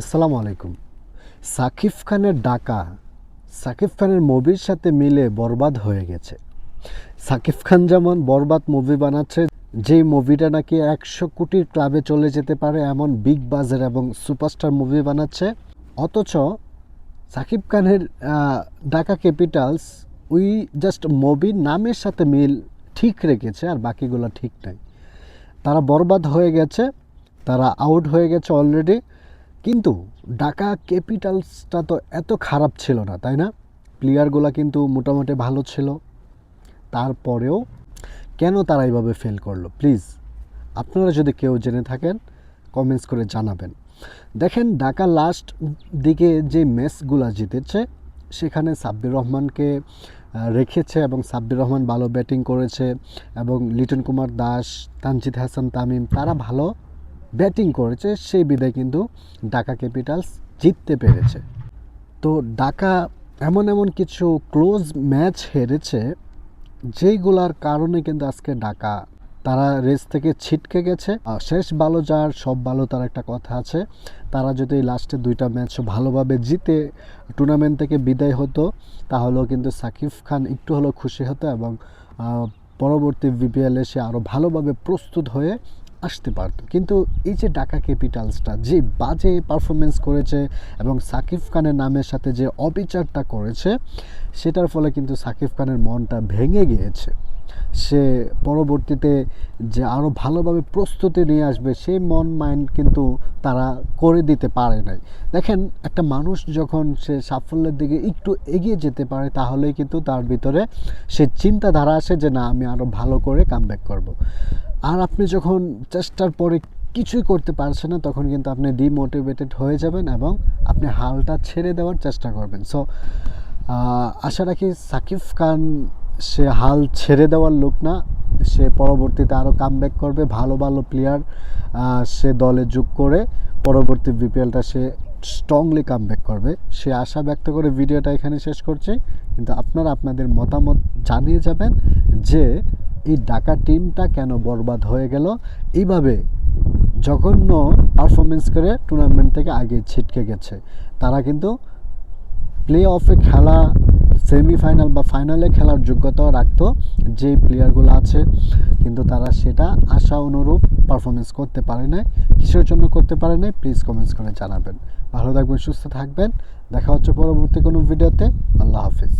আসসালামু আলাইকুম। সাকিব খানের ডাকা, সাকিব খানের মুভির সাথে মিলে বরবাদ হয়ে গেছে। সাকিব খান যেমন বরবাদ মুভি বানাচ্ছে, যেই মুভিটা নাকি একশো কোটির ক্লাবে চলে যেতে পারে এমন বিগ বাজার এবং সুপারস্টার মুভি বানাচ্ছে, অথচ সাকিব খানের ঢাকা ক্যাপিটালস ওই জাস্ট মুভির নামের সাথে মিল ঠিক রেখেছে আর বাকিগুলো ঠিক নাই। তারা বরবাদ হয়ে গেছে, তারা আউট হয়ে গেছে অলরেডি। কিন্তু ঢাকা ক্যাপিটালসটা তো এত খারাপ ছিল না, তাই না? প্লেয়ারগুলো কিন্তু মোটামুটি ভালো ছিল। তারপরেও কেন তারা এইভাবে ফেল করল? প্লিজ, আপনারা যদি কেউ জেনে থাকেন কমেন্টস করে জানাবেন। দেখেন, ঢাকা লাস্ট দিকে যে ম্যাচগুলো জিতেছে, সেখানে সাব্বির রহমানকে রেখেছে এবং সাব্বির রহমান ভালো ব্যাটিং করেছে এবং লিটন কুমার দাস, তানজিদ হাসান তামিম, তারা ভালো ব্যাটিং করেছে, সেই বিদায় কিন্তু ঢাকা ক্যাপিটালস জিততে পেরেছে। তো ঢাকা এমন এমন কিছু ক্লোজ ম্যাচ হেরেছে যেইগুলার কারণে কিন্তু আজকে ঢাকা তারা রেস থেকে ছিটকে গেছে। আর শেষ ভালো যার, সব ভালো তার একটা কথা আছে, তারা যদি লাস্টে দুইটা ম্যাচ ভালোভাবে জিতে টুর্নামেন্ট থেকে বিদায় হতো, তাহলেও কিন্তু সাকিব খান একটু হলেও খুশি হতো এবং পরবর্তী বিপিএলে সে আরও ভালোভাবে প্রস্তুত হয়ে আসতে পারতো। কিন্তু এই যে ঢাকা ক্যাপিটালসটা, যে বাজে পারফরমেন্স করেছে এবং সাকিব খানের নামের সাথে যে অবিচারটা করেছে, সেটার ফলে কিন্তু সাকিব খানের মনটা ভেঙে গিয়েছে। সে পরবর্তীতে যে আরও ভালোভাবে প্রস্তুতি নিয়ে আসবে সেই মন মাইন্ড কিন্তু তারা করে দিতে পারে নাই। দেখেন, একটা মানুষ যখন সে সাফল্যের দিকে একটু এগিয়ে যেতে পারে, তাহলেই কিন্তু তার ভিতরে সে চিন্তাধারা আসে যে, না, আমি আরও ভালো করে কামব্যাক করব। আর আপনি যখন চেষ্টার পরে কিছুই করতে পারছেন না, তখন কিন্তু আপনি ডিমোটিভেটেড হয়ে যাবেন এবং আপনি হালটা ছেড়ে দেওয়ার চেষ্টা করবেন। সো আশা রাখি সাকিব খান সে হাল ছেড়ে দেওয়ার লোক না। সে পরবর্তীতে আরও কামব্যাক করবে, ভালো ভালো প্লেয়ার সে দলে যোগ করে পরবর্তী বিপিএলটা সে স্ট্রংলি কামব্যাক করবে। সে আশা ব্যক্ত করে ভিডিওটা এখানে শেষ করছি। কিন্তু আপনারা আপনাদের মতামত জানিয়ে যাবেন যে এই ঢাকা টিমটা কেন বরবাদ হয়ে গেল? এইভাবে জঘন্য পারফরমেন্স করে টুর্নামেন্ট থেকে আগে ছিটকে গেছে। তারা কিন্তু প্লে অফে খেলা সেমিফাইনাল বা ফাইনালে খেলার যোগ্যতাও রাখতো যেই প্লেয়ারগুলো আছে। কিন্তু তারা সেটা আশা অনুরূপ পারফরমেন্স করতে পারে নাই। কিসের জন্য করতে পারে নাই? প্লিজ কমেন্টস করে জানাবেন। ভালো থাকবেন, সুস্থ থাকবেন। দেখা হচ্ছে পরবর্তী কোনো ভিডিওতে আল্লাহ হাফিজ।